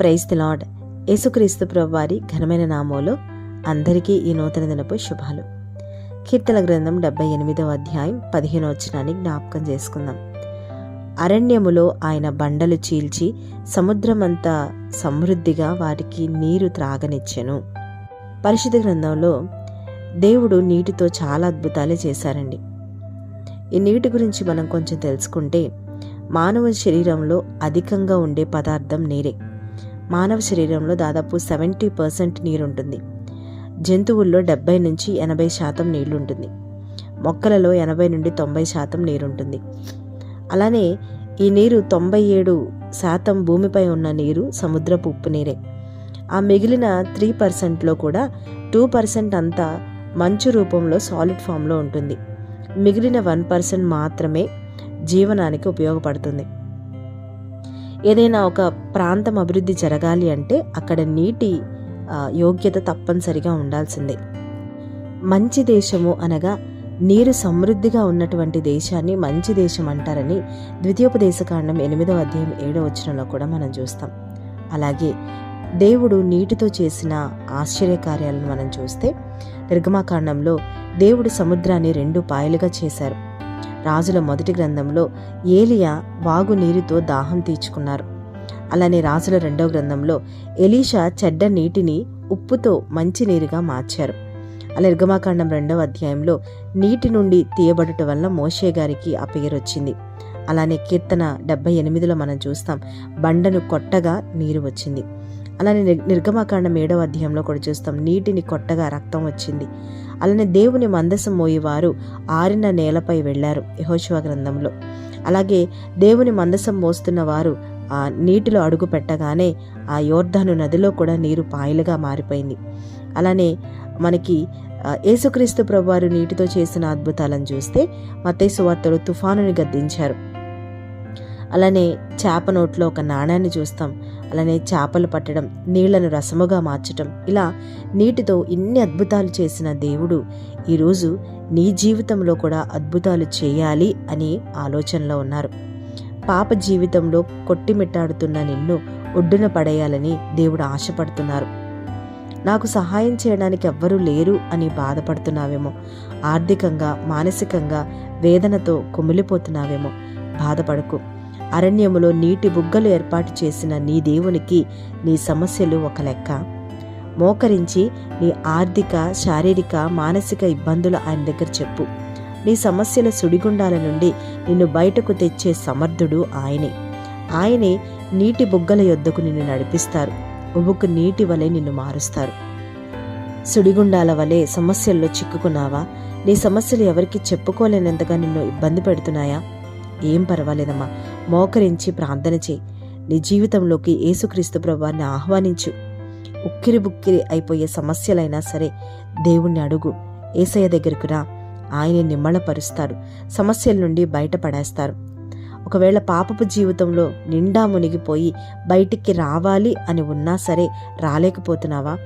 Praise the lord యేసుక్రీస్తు ప్రభువారి ఘనమైన నామంలో అందరికీ ఈ నూతన దినపు శుభాలు. కీర్తన గ్రంథం డెబ్బై ఎనిమిదవ అధ్యాయం పదిహేనవ వచ్చినాన్ని జ్ఞాపకం చేసుకుందాం. అరణ్యములో ఆయన బండలు చీల్చి సముద్రమంతా సమృద్ధిగా వారికి నీరు త్రాగనిచ్చెను. పరిశుద్ధ గ్రంథంలో దేవుడు నీటితో చాలా అద్భుతాలే చేశారండి. ఈ నీటి గురించి మనం కొంచెం తెలుసుకుంటే మానవ శరీరంలో అధికంగా ఉండే పదార్థం నీరే. మానవ శరీరంలో దాదాపు సెవెంటీ పర్సెంట్ నీరుంటుంది. జంతువుల్లో డెబ్బై నుంచి ఎనభై శాతం నీళ్ళుంటుంది. మొక్కలలో ఎనభై నుండి తొంభై శాతం నీరుంటుంది. అలానే ఈ నీరు తొంభై ఏడు శాతం భూమిపై ఉన్న నీరు సముద్రపు ఉప్పు నీరే. ఆ మిగిలిన త్రీ పర్సెంట్లో కూడా టూ పర్సెంట్ అంతా మంచు రూపంలో సాలిడ్ ఫామ్లో ఉంటుంది. మిగిలిన వన్ పర్సెంట్ మాత్రమే జీవనానికి ఉపయోగపడుతుంది. ఏదైనా ఒక ప్రాంతం అభివృద్ధి జరగాలి అంటే అక్కడ నీటి యోగ్యత తప్పనిసరిగా ఉండాల్సిందే. మంచి దేశము అనగా నీరు సమృద్ధిగా ఉన్నటువంటి దేశాన్ని మంచి దేశం అంటారని ద్వితీయోపదేశకాండం ఎనిమిదవ అధ్యాయం ఏడవ వచనంలో కూడా మనం చూస్తాం. అలాగే దేవుడు నీటితో చేసిన ఆశ్చర్యకార్యాలను మనం చూస్తే నిర్గమాకాండంలో దేవుడు సముద్రాన్ని రెండు పాయలుగా చేశారు. రాజుల మొదటి గ్రంథంలో ఏలియా వాగు నీరుతో దాహం తీర్చుకున్నారు. అలానే రాజుల రెండో గ్రంథంలో ఎలీషా చెడ్డ నీటిని ఉప్పుతో మంచినీరుగా మార్చారు. అలా నిర్గమాకాండం రెండవ అధ్యాయంలో నీటి నుండి తీయబడుట వల్ల మోషే గారికి ఆ పేరు వచ్చింది అలానే కీర్తన డెబ్బై ఎనిమిదిలో మనం చూస్తాం బండను కొట్టగా నీరు వచ్చింది. అలానే నిర్గమాకాండం ఏడవ అధ్యాయంలో కూడా చూస్తాం నీటిని కొట్టగా రక్తం వచ్చింది. అలానే దేవుని మందసం మోయేవారు ఆరిన నేలపై వెళ్ళారు యహోశివ గ్రంథంలో. అలాగే దేవుని మందసం మోస్తున్న వారు ఆ నీటిలో అడుగు పెట్టగానే ఆ యోర్ధను నదిలో కూడా నీరు పాయలుగా మారిపోయింది. అలానే మనకి ఆ, యేసుక్రీస్తు ప్రభువారు నీటితో చేసిన అద్భుతాలను చూస్తే మతేసు వార్తలు తుఫానుని గద్దించారు. అలానే చేప నోట్లో ఒక నాణాన్ని చూస్తాం. అలానే చేపలు పట్టడం నీళ్ళను రసముగా మార్చటం ఇలా నీటితో ఇన్ని అద్భుతాలు చేసిన దేవుడు ఈరోజు నీ జీవితంలో కూడా అద్భుతాలు చేయాలి అని ఆలోచనలో ఉన్నారు. పాప జీవితంలో కొట్టిమిట్టాడుతున్న నిన్ను ఒడ్డున పడేయాలని దేవుడు ఆశపడుతున్నారు. నాకు సహాయం చేయడానికి ఎవ్వరూ లేరు అని బాధపడుతున్నావేమో. ఆర్థికంగా మానసికంగా వేదనతో కుమిలిపోతున్నావేమో. బాధపడకు. అరణ్యములో నీటి బుగ్గలు ఏర్పాటు చేసిన నీ దేవునికి నీ సమస్యలు ఒక లెక్క. మోకరించి నీ ఆర్థిక శారీరక మానసిక ఇబ్బందులు ఆయన దగ్గర చెప్పు. నీ సమస్యల సుడిగుండాల నుండి నిన్ను బయటకు తెచ్చే సమర్థుడు ఆయనే. ఆయనే నీటి బుగ్గల యొద్దకు నిన్ను నడిపిస్తారు. ఉబుకు నీటి వలె నిన్ను మారుస్తారు. సుడిగుండాల వలె సమస్యల్లో చిక్కుకున్నావా? నీ సమస్యలు ఎవరికి చెప్పుకోలేనంతగా నిన్ను ఇబ్బంది పెడుతున్నాయా? ఏం పర్వాలేదమ్మా. మోకరించి ప్రార్థన చేయి. నీ జీవితంలోకి యేసుక్రీస్తు ప్రభువాన్ని ఆహ్వానించు. ఉక్కిరి బుక్కిరి అయిపోయే సమస్యలైనా సరే దేవుణ్ణి అడుగు. ఏసయ్య దగ్గరకు రా. ఆయన నిమ్మళపరుస్తారు సమస్యల నుండి బయటపడేస్తారు. ఒకవేళ పాపపు జీవితంలో నిండా మునిగిపోయి బయటికి రావాలి అని ఉన్నా సరే రాలేకపోతున్నావా?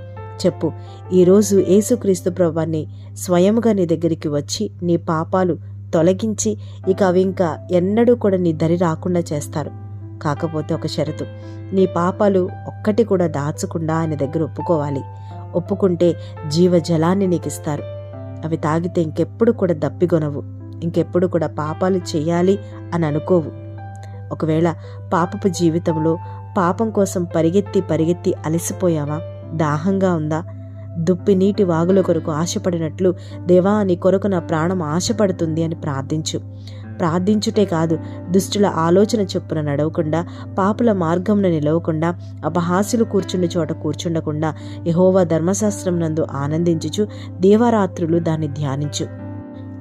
చెప్పు. ఈరోజు యేసుక్రీస్తు ప్రభువాన్ని స్వయముగా నీ దగ్గరికి వచ్చి నీ పాపాలు తొలగించి ఇక అవి ఇంకా ఎన్నడూ కూడా నీ దరి రాకుండా చేస్తారు. కాకపోతే ఒక షరతు. నీ పాపాలు ఒక్కటి కూడా దాచకుండా ఆయన దగ్గర ఒప్పుకోవాలి. ఒప్పుకుంటే జీవజలాన్ని నీకు ఇస్తారు అవి తాగితే ఇంకెప్పుడు కూడా దప్పిగొనవు ఇంకెప్పుడు కూడా పాపాలు చేయాలి అని అనుకోవు. ఒకవేళ పాపపు జీవితంలో పాపం కోసం పరిగెత్తి పరిగెత్తి అలసిపోయావా? దాహంగా ఉందా? దుప్పి నీటి వాగుల కొరకు ఆశపడినట్లు దేవా నీ కొరకు నా ప్రాణం ఆశపడుతుంది అని ప్రార్థించు. ప్రార్థించుటే కాదు దుష్టుల ఆలోచన చొప్పున నడవకుండా పాపుల మార్గంను నిలవకుండా అపహాస్యులు కూర్చుండి చోట కూర్చుండకుండా యహోవా ధర్మశాస్త్రం నందు ఆనందించుచు దేవరాత్రులు దాన్ని ధ్యానించు.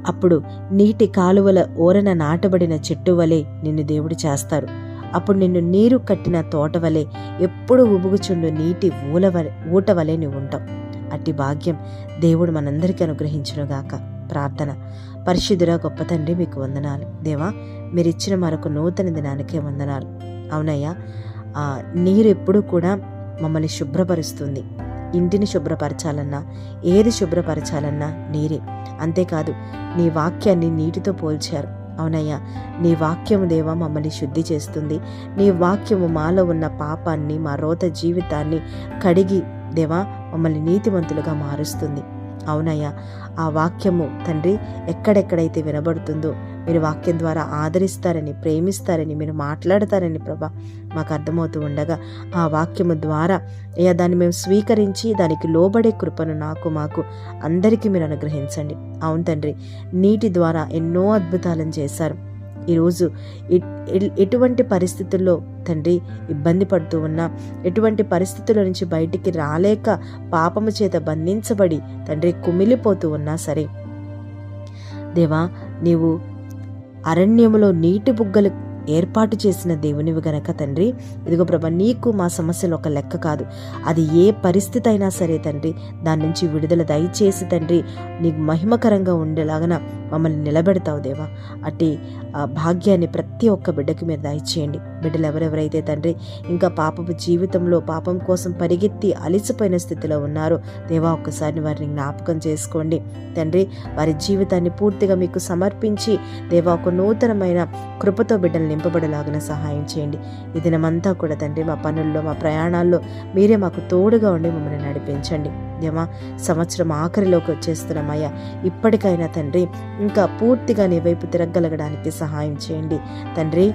అప్పుడు నీటి కాలువల ఓరన నాటబడిన చెట్టు వలె నిన్ను దేవుడు చేస్తారు. అప్పుడు నిన్ను నీరు కట్టిన తోట వలె ఎప్పుడు ఉబుగుచుండు నీటి ఊల వలె ఊట వలె నువ్వు ఉంటావు. అట్టి భాగ్యం దేవుడు మనందరికీ అనుగ్రహించునుగాక. ప్రార్థన. పరిశుద్ధురా గొప్ప తండ్రి మీకు వందనాలు. దేవా మీరిచ్చిన మరొక నూతన దినానికే వందనాలు. అవునయ్యా నీరు ఎప్పుడూ కూడా మమ్మల్ని శుభ్రపరుస్తుంది. ఇంటిని శుభ్రపరచాలన్నా ఏది శుభ్రపరచాలన్నా నీరే. అంతేకాదు నీ వాక్యాన్ని నీటితో పోల్చారు. అవునయ్యా నీ వాక్యము దేవా మమ్మల్ని శుద్ధి చేస్తుంది. నీ వాక్యము మాలో ఉన్న పాపాన్ని మా రోత జీవితాన్ని కడిగి దేవా మమ్మల్ని నీతివంతులుగా మారుస్తుంది. అవునయ్యా ఆ వాక్యము తండ్రి ఎక్కడెక్కడైతే వినబడుతుందో మీరు వాక్యం ద్వారా ఆదరిస్తారని ప్రేమిస్తారని మీరు మాట్లాడతారని ప్రభా మాకు అర్థమవుతూ ఉండగా ఆ వాక్యము ద్వారా అయ్యా దాన్ని మేము స్వీకరించి దానికి లోబడే కృపను నాకు మాకు అందరికీ మీరు అనుగ్రహించండి. అవును తండ్రి నీటి ద్వారా ఎన్నో అద్భుతాలను చేశారు. ఈరోజు ఎటువంటి పరిస్థితుల్లో తండ్రి ఇబ్బంది పడుతూ ఉన్నా ఎటువంటి పరిస్థితుల నుంచి బయటికి రాలేక పాపము చేత బంధించబడి తండ్రి కుమిలిపోతూ ఉన్నా సరే. దేవా నీవు అరణ్యములో నీటి బుగ్గలు ఏర్పాటు చేసిన దేవునివి గనక తండ్రి ఇదిగో ప్రభా నీకు మా సమస్యలు ఒక లెక్క కాదు. అది ఏ పరిస్థితి అయినా సరే తండ్రి దాని నుంచి విడుదల దయచేసి తండ్రి నీకు మహిమకరంగా ఉండేలాగన మమ్మల్ని నిలబెడతావు దేవా. అట్టి ఆ భాగ్యాన్ని ప్రతి ఒక్క బిడ్డకి మీరు దయచేయండి. బిడ్డలు ఎవరెవరైతే తండ్రి ఇంకా పాపపు జీవితంలో పాపం కోసం పరిగెత్తి అలిసిపోయిన స్థితిలో ఉన్నారో దేవా ఒక్కసారి వారిని జ్ఞాపకం చేసుకోండి. తండ్రి వారి జీవితాన్ని పూర్తిగా మీకు సమర్పించి దేవా ఒక నూతనమైన కృపతో బిడ్డలు నింపబడలాగిన సహాయం చేయండి. ఈ దినమంతా కూడా తండ్రి మా పనుల్లో మా ప్రయాణాల్లో మీరే మాకు తోడుగా ఉండి మమ్మల్ని నడిపించండి. దేవా సంవత్సరం ఆఖరిలోకి వచ్చేస్తున్నామయ్యా. ఇప్పటికైనా తండ్రి ఇంకా పూర్తిగా నీ వైపు తిరగలగడానికి సహాయం చేయండి. తండ్రి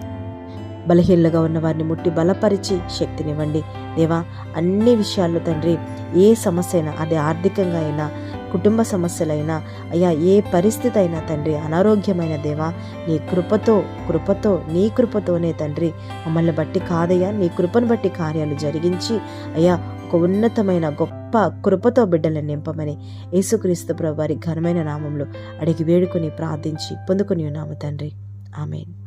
బలహీనలుగా ఉన్న వారిని ముట్టి బలపరిచి శక్తినివ్వండి. దేవా అన్ని విషయాల్లో తండ్రి ఏ సమస్య అయినా అది ఆర్థికంగా అయినా కుటుంబ సమస్యలైనా అయ్యా ఏ పరిస్థితి అయినా తండ్రి అనారోగ్యమైన దేవా నీ కృపతో కృపతో నీ కృపతోనే తండ్రి మమ్మల్ని బట్టి కాదయ్యా నీ కృపను బట్టి కార్యాలు జరిగించి అయ్యా ఒక ఉన్నతమైన గొప్ప కృపతో బిడ్డలను నింపమని యేసుక్రీస్తు ప్రభు వారి ఘనమైన నామంలో అడిగి వేడుకొని ప్రార్థించి పొందుకుని ఉన్నాము తండ్రి. ఆమెన్.